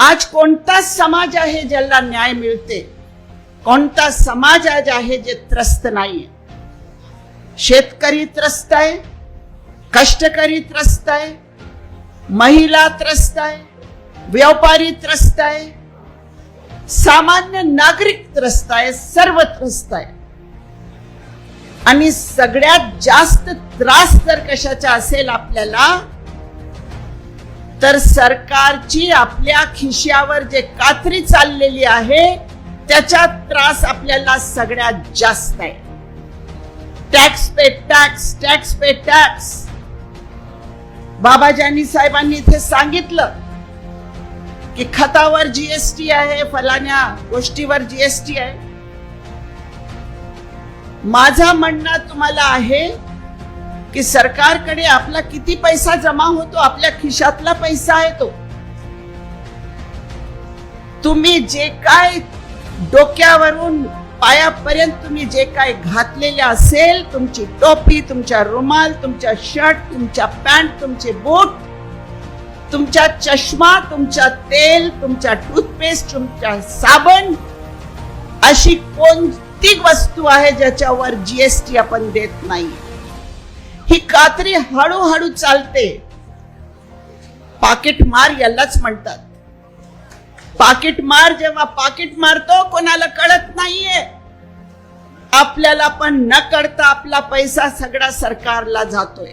आज कोणता समाज आहे ज्याला न्याय मिळते? कोणता समाज आज आहे जे त्रस्त नाहीये? शेतकरी त्रस्त आहे? कष्टकरी त्रस्त आहे? महिला त्रस्त आहे? व्यापारी त्रस्त आहे? सामान्य नागरिक त्रस्त आहे? सर्व त्रस्त आहे. आणि सगळ्यात जास्त त्रास जर कशाचा असेल आपल्याला तर सरकारची आपल्या खिशावर जे कात्री चाललेली आहे त्याचा त्रास आपल्याला सगळ्यात जास्त आहे. Tax pay tax tax pay tax Babajani साहेबांनी इथे सांगितलं की खतावर जीएसटी आहे फलाण्या गोष्टीवर जीएसटी आहे. माझा म्हणणं तुम्हाला आहे की सरकारकडे आपला किती पैसा जमा होतो आपल्या खिशातला पैसा येतो. तुम्ही जे काय डोक्यावरून पायापर्यंत तुम्ही जे काय घातलेले असेल तुमची टोपी तुमच्या रुमाल तुमच्या शर्ट तुमच्या पॅन्ट तुमचे बूट तुमच्या चष्मा तुमच्या तेल तुमच्या टूथपेस्ट तुमच्या साबण अशी कोणती वस्तू आहे ज्याच्यावर जीएसटी आपण देत नाही. ही कात्री हळूहळू चालते. पाकिट मार यालाच म्हणतात. पाकिट मार जेव्हा पाकिट मारतो कोणाला कळत नाहीये. आपल्याला पण न कळता आपला पैसा सगळा सरकारला जातोय.